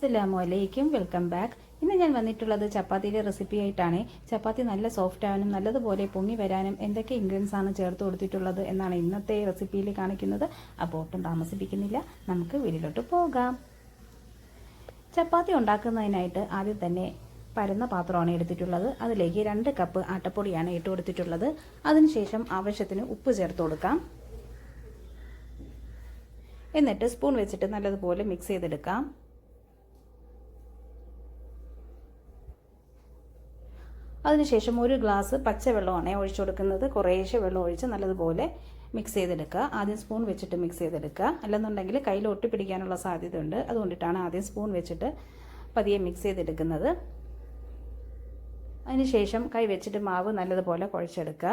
അസ്സലാമു വലൈക്കും welcome back. ഇന്ന് ഞാൻ വന്നിട്ടുള്ളത് ചപ്പാത്തിയുടെ റെസിപ്പി ആയിട്ടാണ്. ചപ്പാത്തി നല്ല സോഫ്റ്റ് ആവാനും നല്ലതുപോലെ പൊങ്ങി വരാനും എന്തൊക്കെ ഇൻഗ്രീഡിയൻസ് ആണ് ചേർത്ത് കൊടുത്തിട്ടുള്ളത് എന്നാണ് ഇന്നത്തെ റെസിപ്പിയിൽ കാണിക്കുന്നത്. അപ്പോൾ ഒട്ടും താമസിപ്പിക്കുന്നില്ല. നമുക്ക് വീട്ടിലോട്ട് പോകാം. ചപ്പാത്തി ഉണ്ടാക്കുന്നതിനായിട്ട് ആദ്യം തന്നെ പരന്ന പാത്രമാണ് എടുത്തിട്ടുള്ളത്. അതിലേക്ക് രണ്ട് കപ്പ് ആട്ടപ്പൊടിയാണ് ഇട്ട് കൊടുത്തിട്ടുള്ളത്. അതിനുശേഷം ആവശ്യത്തിന് ഉപ്പ് ചേർത്ത് കൊടുക്കാം. എന്നിട്ട് സ്പൂൺ വെച്ചിട്ട് നല്ലതുപോലെ മിക്സ് ചെയ്തെടുക്കാം. അതിനുശേഷം ഒരു ഗ്ലാസ് പച്ചവെള്ളമാണ് ഒഴിച്ചു കൊടുക്കുന്നത്. കുറേശ്ശെ വെള്ളം ഒഴിച്ച് നല്ലതുപോലെ മിക്സ് ചെയ്തെടുക്കുക. ആദ്യം സ്പൂൺ വെച്ചിട്ട് മിക്സ് ചെയ്തെടുക്കുക. അല്ലെന്നുണ്ടെങ്കിൽ കയ്യിൽ ഒട്ടിപ്പിടിക്കാനുള്ള സാധ്യതയുണ്ട്. അതുകൊണ്ടിട്ടാണ് ആദ്യം സ്പൂൺ വെച്ചിട്ട് പതിയെ മിക്സ് ചെയ്തെടുക്കുന്നത്. അതിനുശേഷം കൈ വെച്ചിട്ട് മാവ് നല്ലതുപോലെ കുഴച്ചെടുക്കുക.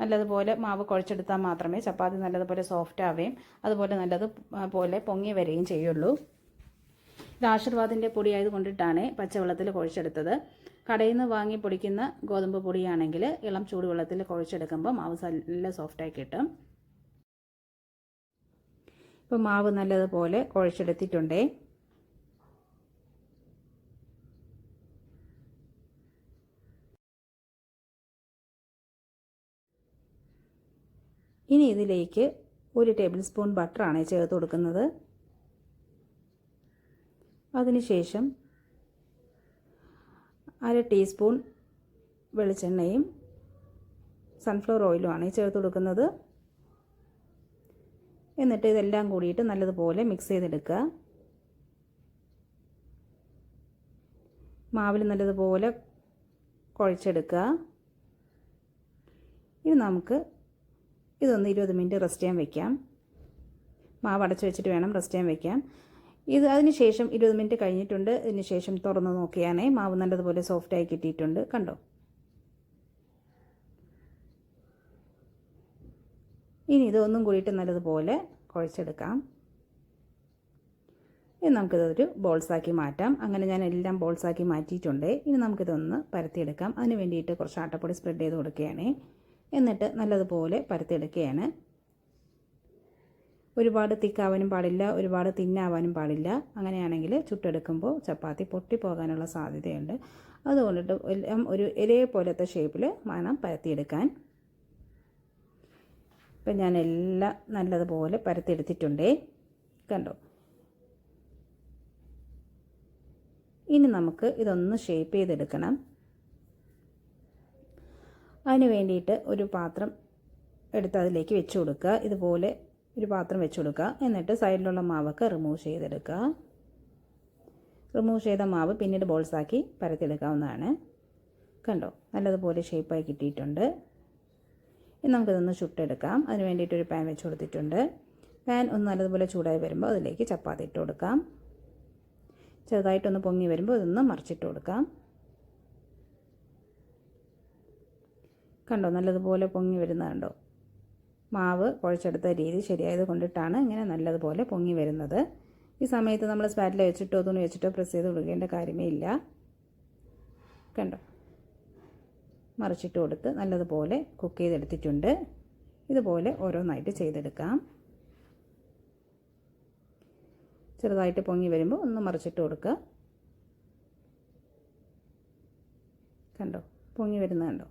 നല്ലതുപോലെ മാവ് കുഴച്ചെടുത്താൽ മാത്രമേ ചപ്പാത്തി നല്ലതുപോലെ സോഫ്റ്റ് ആവുകയും അതുപോലെ നല്ലത് പോലെ പൊങ്ങി വരികയും ചെയ്യുള്ളൂ. ഇത് ആശീർവാദിന്റെ പൊടി ആയതുകൊണ്ടിട്ടാണ് പച്ചവെള്ളത്തിൽ കുഴച്ചെടുത്തത്. കടയിൽ നിന്ന് വാങ്ങി പൊടിക്കുന്ന ഗോതമ്പ് പൊടിയാണെങ്കിൽ ഇളം ചൂടുവെള്ളത്തിൽ കുഴച്ചെടുക്കുമ്പോൾ മാവ് നല്ല സോഫ്റ്റായി കിട്ടും. ഇപ്പോൾ മാവ് നല്ലതുപോലെ കുഴച്ചെടുത്തിട്ടുണ്ടേ. ഇനി ഇതിലേക്ക് ഒരു ടേബിൾ സ്പൂൺ ബട്ടറാണ് ചേർത്ത് കൊടുക്കുന്നത്. അതിനുശേഷം അര ടീസ്പൂൺ വെളിച്ചെണ്ണയും സൺഫ്ലവർ ഓയിലുമാണ് ചേർത്ത് കൊടുക്കുന്നത്. എന്നിട്ട് ഇതെല്ലാം കൂടിയിട്ട് നല്ലതുപോലെ മിക്സ് ചെയ്തെടുക്കുക. മാവിൽ നല്ലതുപോലെ കുഴച്ചെടുക്കുക. ഇനി നമുക്ക് ഇതൊന്ന് ഇരുപത് മിനിറ്റ് റെസ്റ്റ് ചെയ്യാൻ വയ്ക്കാം മാവ് അടച്ചു വെച്ചിട്ട് വേണം റെസ്റ്റ് ചെയ്യാൻ വെക്കാം ഇത് അതിനുശേഷം ഇരുപത് മിനിറ്റ് കഴിഞ്ഞിട്ടുണ്ട്. ഇതിന് ശേഷം തുറന്ന് നോക്കിയാണേ മാവ് നല്ലതുപോലെ സോഫ്റ്റായി കിട്ടിയിട്ടുണ്ട്. കണ്ടോ? ഇനി ഇതൊന്നും കൂടിയിട്ട് നല്ലതുപോലെ കുഴച്ചെടുക്കാം. ഇനി നമുക്കിതൊരു ബോൾസാക്കി മാറ്റാം. അങ്ങനെ ഞാൻ എല്ലാം ബോൾസാക്കി മാറ്റിയിട്ടുണ്ട്. ഇനി നമുക്കിതൊന്ന് പരത്തിയെടുക്കാം. അതിന് വേണ്ടിയിട്ട് കുറച്ച് ആട്ടപ്പൊടി സ്പ്രെഡ് ചെയ്ത് കൊടുക്കുകയാണ്. എന്നിട്ട് നല്ലതുപോലെ പരത്തിയെടുക്കുകയാണ്. ഒരുപാട് തിക്കാവാനും പാടില്ല ഒരുപാട് തിന്നാവാനും പാടില്ല. അങ്ങനെയാണെങ്കിൽ ചുട്ടെടുക്കുമ്പോൾ ചപ്പാത്തി പൊട്ടിപ്പോകാനുള്ള സാധ്യതയുണ്ട്. അതുകൊണ്ടിട്ട് എല്ലാം ഒരു ഇലയെ പോലത്തെ ഷേപ്പിൽ മണം പരത്തിയെടുക്കാൻ. ഇപ്പം ഞാൻ എല്ലാം നല്ലതുപോലെ പരത്തിയെടുത്തിട്ടുണ്ടേ. കണ്ടോ? ഇനി നമുക്ക് ഇതൊന്ന് ഷേപ്പ് ചെയ്തെടുക്കണം. അതിന് വേണ്ടിയിട്ട് ഒരു പാത്രം എടുത്ത് അതിലേക്ക് വെച്ച് കൊടുക്കുക. ഇതുപോലെ ഒരു പാത്രം വെച്ച് കൊടുക്കുക. എന്നിട്ട് സൈഡിലുള്ള മാവൊക്കെ റിമൂവ് ചെയ്തെടുക്കുക. റിമൂവ് ചെയ്ത മാവ് പിന്നീട് ബോൾസാക്കി പരത്തിയെടുക്കാവുന്നതാണ്. കണ്ടോ? നല്ലതുപോലെ ഷേപ്പായി കിട്ടിയിട്ടുണ്ട്. ഇനി നമുക്കിതൊന്ന് ചുട്ടെടുക്കാം. അതിന് വേണ്ടിയിട്ടൊരു പാൻ വെച്ച് കൊടുത്തിട്ടുണ്ട്. പാൻ ഒന്ന് നല്ലതുപോലെ ചൂടായി വരുമ്പോൾ അതിലേക്ക് ചപ്പാത്തി ഇട്ട് കൊടുക്കാം. ചെറുതായിട്ടൊന്ന് പൊങ്ങി വരുമ്പോൾ ഇതൊന്ന് മറിച്ചിട്ട് കൊടുക്കാം. കണ്ടോ? നല്ലതുപോലെ പൊങ്ങി വരുന്ന കണ്ടോ മാവ് കുഴച്ചെടുത്ത രീതി ശരിയായത് കൊണ്ടിട്ടാണ് ഇങ്ങനെ നല്ലതുപോലെ പൊങ്ങി വരുന്നത്. ഈ സമയത്ത് നമ്മൾ സ്പാറ്റിൽ വെച്ചിട്ടോ തുണി വെച്ചിട്ടോ പ്രസ് ചെയ്ത് കൊടുക്കേണ്ട കാര്യമേ ഇല്ല. കണ്ടോ? മറിച്ചിട്ട് കൊടുത്ത് നല്ലതുപോലെ കുക്ക് ചെയ്തെടുത്തിട്ടുണ്ട്. ഇതുപോലെ ഓരോന്നായിട്ട് ചെയ്തെടുക്കാം. ചെറുതായിട്ട് പൊങ്ങി വരുമ്പോൾ ഒന്ന് മറിച്ചിട്ട് കൊടുക്കുക. കണ്ടോ? പൊങ്ങി വരുന്നത് കണ്ടോ?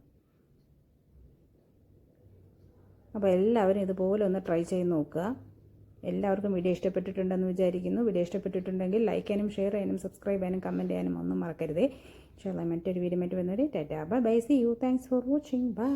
അപ്പോൾ എല്ലാവരും ഇതുപോലെ ഒന്ന് ട്രൈ ചെയ്ത് നോക്കുക. എല്ലാവർക്കും വീഡിയോ ഇഷ്ടപ്പെട്ടിട്ടുണ്ടെന്ന് വിചാരിക്കുന്നു. വീഡിയോ ഇഷ്ടപ്പെട്ടിട്ടുണ്ടെങ്കിൽ ലൈക്ക് ചെയ്യാനും ഷെയർ ചെയ്യാനും സബ്സ്ക്രൈബ് ചെയ്യാനും കമന്റ് ചെയ്യാനും ഒന്നും മറക്കരുതേ. ഇൻഷാല്ല മറ്റൊരു വീഡിയോ മറ്റു വന്നവരെ tata bye bye see you thanks for watching bye